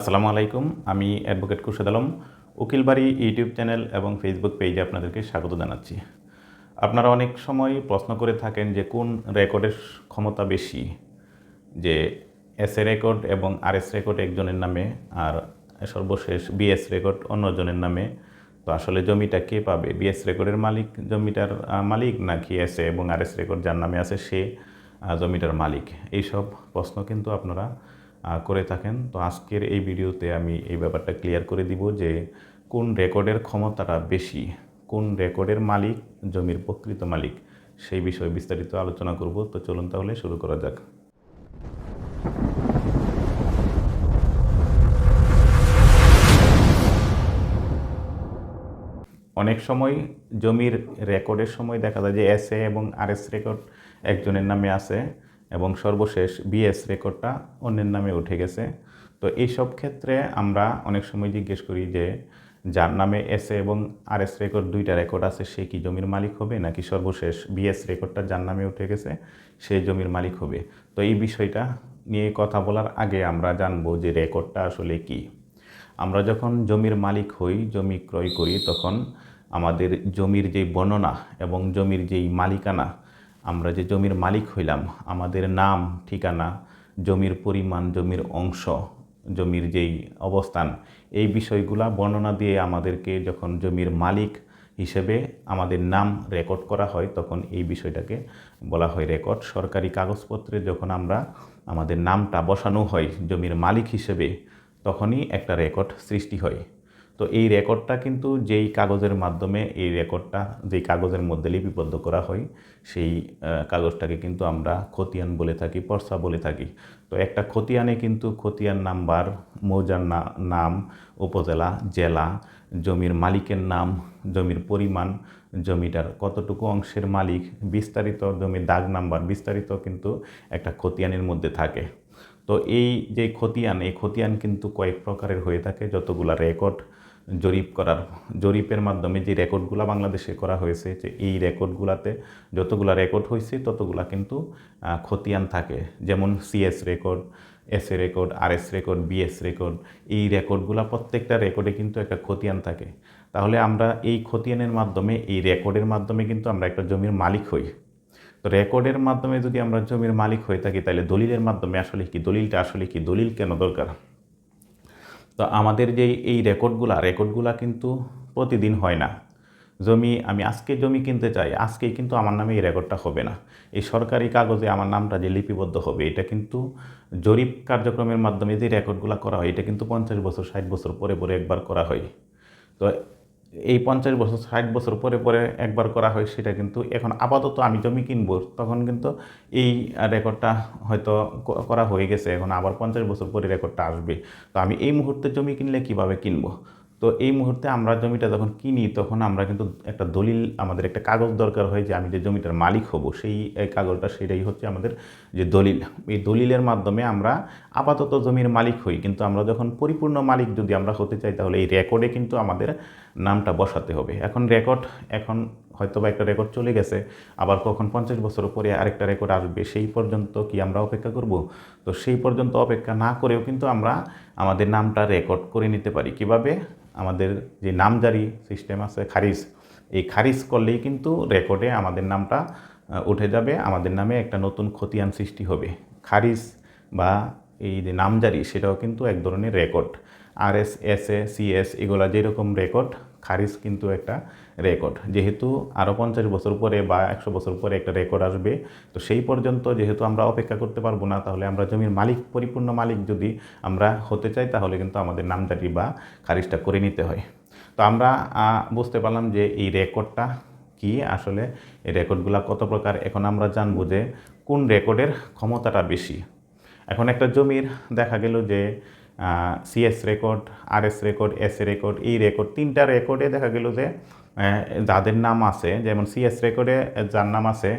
আসসালামু আলাইকুম, আমি advocate Khurshed Alam. Ukilbari YouTube channel এবং ফেসবুক পেজে আপনাদেরকে স্বাগত জানাচ্ছি। আপনারা অনেক সময় প্রশ্ন করে থাকেন যে কোন রেকর্ডের ক্ষমতা বেশি? যে এস এ রেকর্ড এবং আর এস রেকর্ড একজনের নামে আর সর্বশেষ বিএস রেকর্ড অন্যজনের নামে। তো আসলে জমিটা কে পাবে? বিএস রেকর্ডের মালিক জমিটার মালিক নাকি এস এ এবং আর এস রেকর্ড যার নামে আছে সে জমিটার মালিক? এইসব প্রশ্ন কিন্তু আপনারা করে থাকেন। তো আজকের এই ভিডিওতে আমি এই ব্যাপারটা ক্লিয়ার করে দিব যে কোন রেকর্ডের ক্ষমতাটা বেশি, কোন রেকর্ডের মালিক, জমির প্রকৃত মালিক, সেই বিষয়ে বিস্তারিত আলোচনা করব। তো চলুন তাহলে শুরু করা যাক। অনেক সময় জমির রেকর্ডের সময় দেখা যায় যে এস এ এবং আর এস রেকর্ড একজনের নামে আছে। এবং সর্বশেষ বিএস রেকর্ডটা অন্যের নামে উঠে গেছে। তো এইসব ক্ষেত্রে আমরা অনেক সময় জিজ্ঞেস করি যে, যার নামে এস এ এবং আর এস রেকর্ড দুইটা রেকর্ড আছে, সে কি জমির মালিক হবে? নাকি সর্বশেষ বিএস রেকর্ডটা যার নামে উঠে গেছে, সে জমির মালিক হবে? তো এই বিষয়টা নিয়ে কথা বলার আগে আমরা জানব যে রেকর্ডটা আসলে কী। আমরা যখন জমির মালিক হই, জমি ক্রয় করি, তখন আমাদের জমির যেই বর্ণনা এবং জমির যেই মালিকানা আমরা যে জমির মালিক হইলাম, আমাদের নাম, ঠিকানা, জমির পরিমাণ, জমির অংশ, জমির যেই অবস্থান, এই বিষয়গুলা বর্ণনা দিয়ে আমাদেরকে যখন জমির মালিক হিসেবে আমাদের নাম রেকর্ড করা হয়, তখন এই বিষয়টাকে বলা হয় রেকর্ড। সরকারি কাগজপত্রে যখন আমরা আমাদের নামটা বসানো হয় জমির মালিক হিসেবে, তখনই একটা রেকর্ড সৃষ্টি হয়। তো এই রেকর্ডটা কিন্তু যেই কাগজের মাধ্যমে এই রেকর্ডটা, যেই কাগজের মধ্যে লিপিবদ্ধ করা হয়, সেই কাগজটাকে কিন্তু আমরা খতিয়ান বলে থাকি, পর্সা বলে থাকি। তো একটা খতিয়ানে কিন্তু খতিয়ান নাম্বার, মৌজার নাম, উপজেলা, জেলা, জমির মালিকের নাম, জমির পরিমাণ, জমিটার কতটুকু অংশের মালিক, বিস্তারিত জমির দাগ নাম্বার, বিস্তারিত কিন্তু একটা খতিয়ানের মধ্যে থাকে। তো এই যে খতিয়ান, এই খতিয়ান কিন্তু কয়েক প্রকারের হয়ে থাকে, যতগুলা রেকর্ড জরিপ করার, জরিপের মাধ্যমে যে রেকর্ডগুলো বাংলাদেশে করা হয়েছে, যে এই রেকর্ডগুলাতে যতগুলা রেকর্ড হয়েছে, ততগুলা কিন্তু খতিয়ান থাকে। যেমন CS record S A record R S record BS record, এই রেকর্ডগুলো প্রত্যেকটা রেকর্ডে কিন্তু একটা খতিয়ান থাকে। তাহলে আমরা এই খতিয়ানের মাধ্যমে, এই রেকর্ডের মাধ্যমে কিন্তু আমরা একটা জমির মালিক হই। তো রেকর্ডের মাধ্যমে যদি আমরা জমির মালিক হয়ে থাকি, তাহলে দলিলের মাধ্যমে আসলে কি, দলিলটা আসলে কি, দলিল কেন দরকার? তো আমাদের যে এই রেকর্ডগুলা রেকর্ডগুলা কিন্তু প্রতিদিন হয় না। জমি, আমি আজকে জমি কিনতে চাই, আজকেই কিন্তু আমার নামে এই রেকর্ডটা হবে না। এই সরকারি কাগজে আমার নামটা যে লিপিবদ্ধ হবে, এটা কিন্তু জরিপ কার্যক্রমের মাধ্যমে যে রেকর্ডগুলো করা হয়, এটা কিন্তু পঞ্চাশ বছর, ষাট বছর পরে পরে একবার করা হয়। তো এই পঞ্চাশ বছর, ষাট বছর পরে পরে একবার করা হয় সেটা কিন্তু এখন আপাতত আমি জমি কিনবো, তখন কিন্তু এই রেকর্ডটা হয়তো করা হয়ে গেছে, এখন আবার পঞ্চাশ বছর পরে রেকর্ডটা আসবে। তো আমি এই মুহূর্তে জমি কিনলে কীভাবে কিনবো? তো এই মুহূর্তে আমরা জমিটা যখন কিনি, তখন আমরা কিন্তু একটা দলিল, আমাদের একটা কাগজ দরকার হয় যে আমি যে জমিটার মালিক হব, সেই কাগজটা সেটাই হচ্ছে আমাদের যে দলিল। এই দলিলের মাধ্যমে আমরা আপাতত জমির মালিক হই, কিন্তু আমরা যখন পরিপূর্ণ মালিক যদি আমরা হতে চাই, তাহলে এই রেকর্ডে কিন্তু আমাদের নামটা বসাতে হবে। এখন রেকর্ড এখন হয়তো বা একটা রেকর্ড চলে গেছে, আবার কখন পঞ্চাশ বছর পরে আরেকটা রেকর্ড আসবে, সেই পর্যন্ত কি আমরা অপেক্ষা করব? তো সেই পর্যন্ত অপেক্ষা না করেও কিন্তু আমরা আমাদের নামটা রেকর্ড করে নিতে পারি। কীভাবে? আমাদের যে নামজারি সিস্টেম আছে, খারিজ, এই খারিজ করলেই কিন্তু রেকর্ডে আমাদের নামটা উঠে যাবে, আমাদের নামে একটা নতুন খতিয়ান সৃষ্টি হবে। খারিজ বা এই যে নামজারি, সেটাও কিন্তু এক ধরনের record R S S A C S এগুলো যেরকম রেকর্ড খারিজ কিন্তু একটা রেকর্ড যেহেতু আরও পঞ্চাশ বছর পরে বা একশো বছর পরে একটা রেকর্ড আসবে, তো সেই পর্যন্ত যেহেতু আমরা অপেক্ষা করতে পারব না, তাহলে আমরা জমির মালিক, পরিপূর্ণ মালিক যদি আমরা হতে চাই, তাহলে কিন্তু আমাদের নামজারি বা খারিজটা করে নিতে হয়। তো আমরা বুঝতে পারলাম যে এই রেকর্ডটা কি, আসলে এই রেকর্ডগুলো কত প্রকার? এখন আমরা জানব যে কোন রেকর্ডের ক্ষমতাটা বেশি। এখন একটা জমির দেখা গেল যে CS record R S record S A record এই রেকর্ড তিনটা রেকর্ডে দেখা গেল যে যাদের নাম আছে, যেমন সিএস রেকর্ডে যার নাম আছে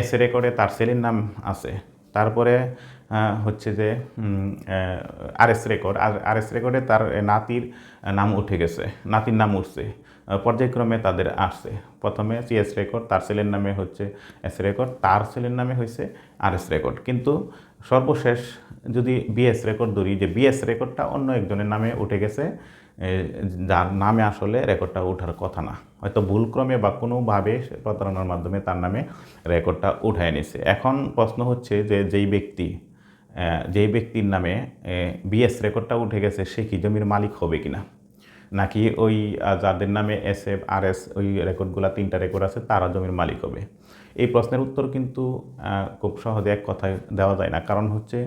এস এ রেকর্ডে তার ছেলের নাম আছে। তারপরে হচ্ছে যে আর এস রেকর্ড আর আর এস রেকর্ডে তার নাতির নাম উঠে গেছে, নাতির নাম উঠছে পর্যায়ক্রমে তাদের আসছে। প্রথমে সিএস রেকর্ড তার ছেলের নামে হচ্ছে এস রেকর্ড তার ছেলের নামে হয়েছে আর এস রেকর্ড কিন্তু সর্বশেষ যদি বিএস রেকর্ড ধরি, যে বিএস রেকর্ডটা অন্য একজনের নামে উঠে গেছে যার নামে আসলে রেকর্ডটা ওঠার কথা না। হয়তো ভুলক্রমে বা কোনোভাবে প্রতারণার মাধ্যমে তার নামে রেকর্ডটা উঠায় নিছে এখন প্রশ্ন হচ্ছে যে যেই ব্যক্তি যেই ব্যক্তির নামে বিএস রেকর্ডটা উঠে গেছে, সে কি জমির মালিক হবে কিনা? নাকি ওই যাদের নামে এস এফ আর এস ওই রেকর্ডগুলো তিনটা রেকর্ড আছে, তারা জমির মালিক হবে? এই প্রশ্নের উত্তর কিন্তু খুব সহজে এক কথায় দেওয়া যায় না। কারণ হচ্ছে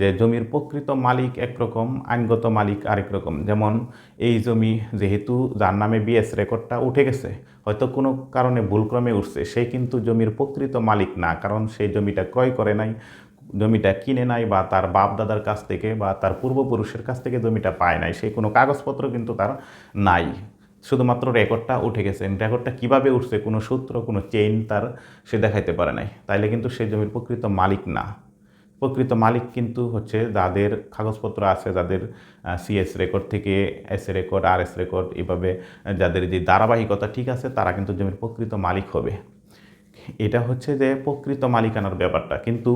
যে জমির প্রকৃত মালিক একরকম, আইনগত মালিক আরেক রকম। যেমন এই জমি যেহেতু যার নামে বিএস রেকর্ডটা উঠে গেছে, হয়তো কোনো কারণে ভুলক্রমে উঠছে, সে কিন্তু জমির প্রকৃত মালিক না। কারণ সেই জমিটা ক্রয় করে নাই, জমিটা কিনে নাই বা তার বাপ দাদার কাছ থেকে বা তার পূর্বপুরুষের কাছ থেকে জমিটা পায় নাই সেই কোনো কাগজপত্র কিন্তু তার নাই। শুধুমাত্র রেকর্ডটা উঠে গেছে। রেকর্ডটা কীভাবে উঠছে, কোনো সূত্র, কোনো চেইন তার সে দেখাইতে পারে নাই। তাইলে কিন্তু সেই জমির প্রকৃত মালিক না। প্রকৃত মালিক কিন্তু হচ্ছে যাদের কাগজপত্র আছে, যাদের সিএস রেকর্ড থেকে S record R S record এভাবে যাদের যে ধারাবাহিকতা ঠিক আছে, তারা কিন্তু জমির প্রকৃত মালিক হবে। এটা হচ্ছে যে প্রকৃত মালিকানার ব্যাপারটা। কিন্তু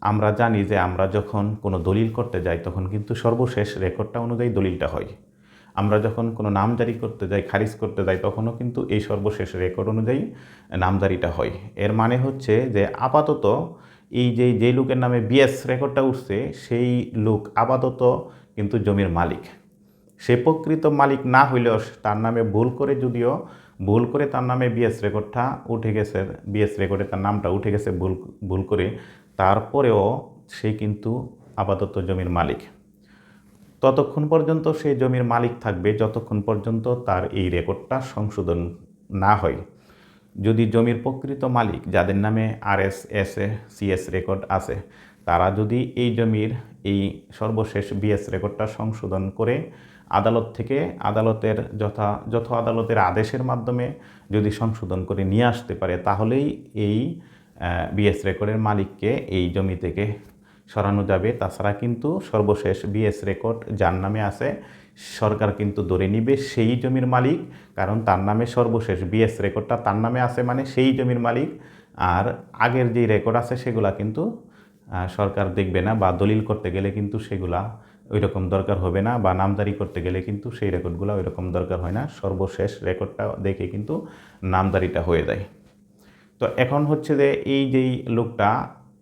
আমরা জানি যে আমরা যখন কোনো দলিল করতে যাই, তখন কিন্তু সর্বশেষ রেকর্ডটা অনুযায়ী দলিলটা হয়। আমরা যখন কোনো নামজারি করতে যাই, খারিজ করতে যাই, তখনও কিন্তু এই সর্বশেষ রেকর্ড অনুযায়ী নামজারিটা হয়। এর মানে হচ্ছে যে আপাতত এই যে যে লোকের নামে বিএস রেকর্ডটা উঠছে, সেই লোক আপাতত কিন্তু জমির মালিক। সে প্রকৃত মালিক না হইলেও তার নামে ভুল করে যদিও, ভুল করে তার নামে বিএস রেকর্ডটা উঠে গেছে বিএস রেকর্ডে তার নামটা উঠে গেছে ভুল ভুল করে, তারপরেও সে কিন্তু আপাতত জমির মালিক। ততক্ষণ পর্যন্ত সে জমির মালিক থাকবে, যতক্ষণ পর্যন্ত তার এই রেকর্ডটা সংশোধন না হয়। যদি জমির প্রকৃত মালিক, যাদের নামে R S S A CS record আছে, তারা যদি এই জমির এই সর্বশেষ বিএস রেকর্ডটা সংশোধন করে আদালত থেকে আদালতের যথা যথা আদালতের আদেশের মাধ্যমে যদি সংশোধন করে নিয়ে আসতে পারে, তাহলেই এই বিএস রেকর্ডের মালিককে এই জমি থেকে সরানো যাবে। তাছাড়া কিন্তু সর্বশেষ বিএস রেকর্ড যার নামে আছে, সরকার কিন্তু ধরে নিবে সেই জমির মালিক, কারণ তার নামে সর্বশেষ বিএস রেকর্ডটা তার নামে আছে মানে সেই জমির মালিক। আর আগের যেই রেকর্ড আছে সেগুলা কিন্তু সরকার দেখবে না বা দলিল করতে গেলে কিন্তু সেগুলা ওই রকম দরকার হবে না বা নামদারি করতে গেলে কিন্তু সেই রেকর্ডগুলো ওই রকম দরকার হয় না। সর্বশেষ রেকর্ডটা দেখে কিন্তু নামদারিটা হয়ে যায়। তো এখন হচ্ছে যে এই যেই লোকটা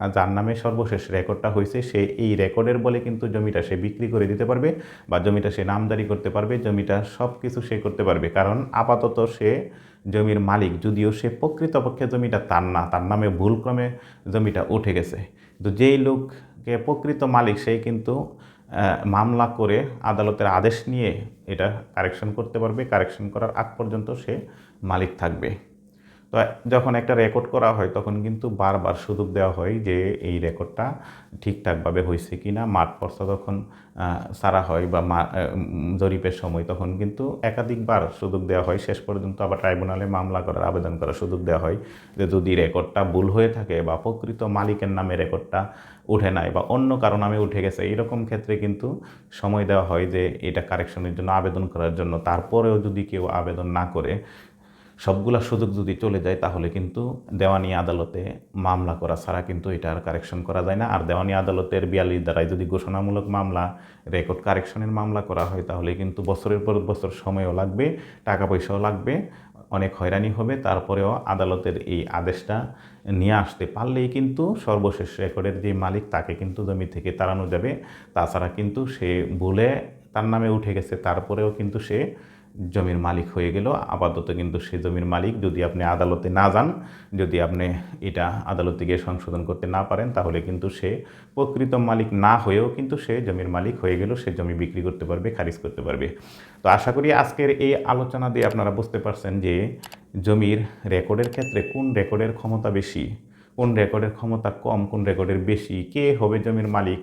যার নামে সর্বশেষ রেকর্ডটা হয়েছে, সে এই রেকর্ডের বলে কিন্তু জমিটা সে বিক্রি করে দিতে পারবে বা জমিটা সে নামদারি করতে পারবে, জমিটা সব কিছু সে করতে পারবে। কারণ আপাতত সে জমির মালিক, যদিও সে প্রকৃতপক্ষে জমিটা তার না, তার নামে ভুলক্রমে জমিটা উঠে গেছে। তো যেই লোককে প্রকৃত মালিক, সেই কিন্তু মামলা করে আদালতের আদেশ নিয়ে এটা কারেকশন করতে পারবে। কারেকশন করার আগ পর্যন্ত সে মালিক থাকবে। তো যখন একটা রেকর্ড করা হয়, তখন কিন্তু বারবার সুযোগ দেওয়া হয় যে এই রেকর্ডটা ঠিকঠাকভাবে হয়েছে কি না মাঠ পর্চা যখন সারা হয় বা জরিপের সময়, তখন কিন্তু একাধিকবার সুযোগ দেওয়া হয়। শেষ পর্যন্ত আবার ট্রাইব্যুনালে মামলা করার, আবেদন করার সুযোগ দেওয়া হয় যে যদি রেকর্ডটা ভুল হয়ে থাকে বা প্রকৃত মালিকের নামে রেকর্ডটা উঠে নাই বা অন্য কারও নামে উঠে গেছে, এরকম ক্ষেত্রে কিন্তু সময় দেওয়া হয় যে এটা কারেকশনের জন্য আবেদন করার জন্য। তারপরেও যদি কেউ আবেদন না করে সবগুলা সুযোগ যদি চলে যায়, তাহলে কিন্তু দেওয়ানি আদালতে মামলা করা ছাড়া কিন্তু এটা আর কারেকশন করা যায় না। আর দেওয়ানি আদালতের বিয়াল্লিশ দ্বারাই যদি ঘোষণামূলক মামলা রেকর্ড কারেকশনের মামলা করা হয়, তাহলে কিন্তু বছরের পর বছর সময়ও লাগবে টাকা পয়সাও লাগবে, অনেক হয়রানি হবে। তারপরেও আদালতের এই আদেশটা নিয়ে আসতে পারলেই কিন্তু সর্বশেষ রেকর্ডের যে মালিক, তাকে কিন্তু জমি থেকে তাড়ানো যাবে। তাছাড়া কিন্তু সে ভুলে তার নামে উঠে গেছে। তারপরেও কিন্তু সে জমির মালিক হয়ে গেল। আপাতত কিন্তু সে জমির মালিক, যদি আপনি আদালতে না যান, যদি আপনি এটা আদালতে গিয়ে সংশোধন করতে না পারেন, তাহলে কিন্তু সে প্রকৃত মালিক না হয়েও কিন্তু সে জমির মালিক হয়ে গেল, সে জমি বিক্রি করতে পারবে, খারিজ করতে পারবে। তো আশা করি আজকের এই আলোচনা দিয়ে আপনারা বুঝতে পারছেন যে জমির রেকর্ডের ক্ষেত্রে কোন রেকর্ডের ক্ষমতা বেশি, কোন রেকর্ডের ক্ষমতা কম, কোন রেকর্ডের বেশি, কে হবে জমির মালিক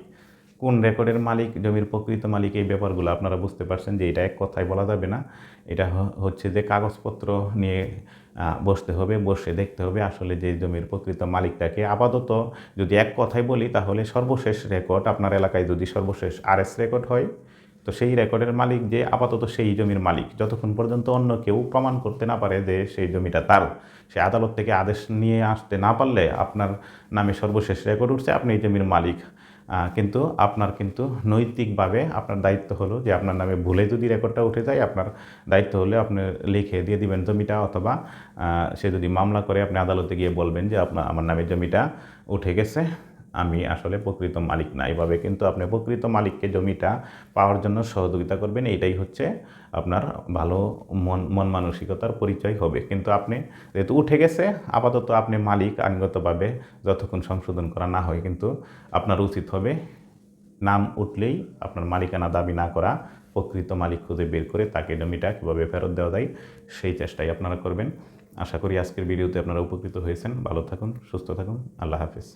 কোন রেকর্ডের মালিক, জমির প্রকৃত মালিক এই ব্যাপারগুলো আপনারা বুঝতে পারছেন যে এটা এক কথায় বলা যাবে না। এটা হচ্ছে যে কাগজপত্র নিয়ে বসতে হবে, বসে দেখতে হবে আসলে যে জমির প্রকৃত মালিকটাকে। আপাতত যদি এক কথায় বলি তাহলে সর্বশেষ রেকর্ড আপনার এলাকায় যদি সর্বশেষ আরএস রেকর্ড হয়, তো সেই রেকর্ডের মালিক যে আপাতত সেই জমির মালিক। যতক্ষণ পর্যন্ত অন্য কেউ প্রমাণ করতে না পারে যে সেই জমিটা তার, সে আদালত থেকে আদেশ নিয়ে আসতে না পারলে আপনার নামে সর্বশেষ রেকর্ড উঠছে, আপনি এই জমির মালিক। কিন্তু আপনার কিন্তু নৈতিকভাবে আপনার দায়িত্ব হলো যে আপনার নামে ভুলে যদি রেকর্ডটা উঠে যায়, আপনার দায়িত্ব হলে আপনি লিখে দিয়ে দিবেন জমিটা অথবা সে যদি মামলা করে আপনি আদালতে গিয়ে বলবেন যে আপনার, আমার নামে জমিটা উঠে গেছে। আমি আসলে প্রকৃত মালিক না। এভাবে কিন্তু আপনি প্রকৃত মালিককে জমিটা পাওয়ার জন্য সহযোগিতা করবেন, এটাই হচ্ছে আপনার ভালো মন মন মানসিকতার পরিচয় হবে। কিন্তু আপনি যেহেতু উঠে গেছে, আপাতত আপনি মালিক আইনগতভাবে যতক্ষণ সংশোধন করা না হয় কিন্তু আপনার উচিত হবে নাম উঠলেই আপনার মালিকানা দাবি না করা, প্রকৃত মালিক খুঁজে বের করে তাকে জমিটা কীভাবে ফেরত দেওয়া যায় সেই চেষ্টাই আপনারা করবেন। আশা করি আজকের ভিডিওতে আপনারা উপকৃত হয়েছেন। ভালো থাকুন, সুস্থ থাকুন। আল্লাহ হাফিজ।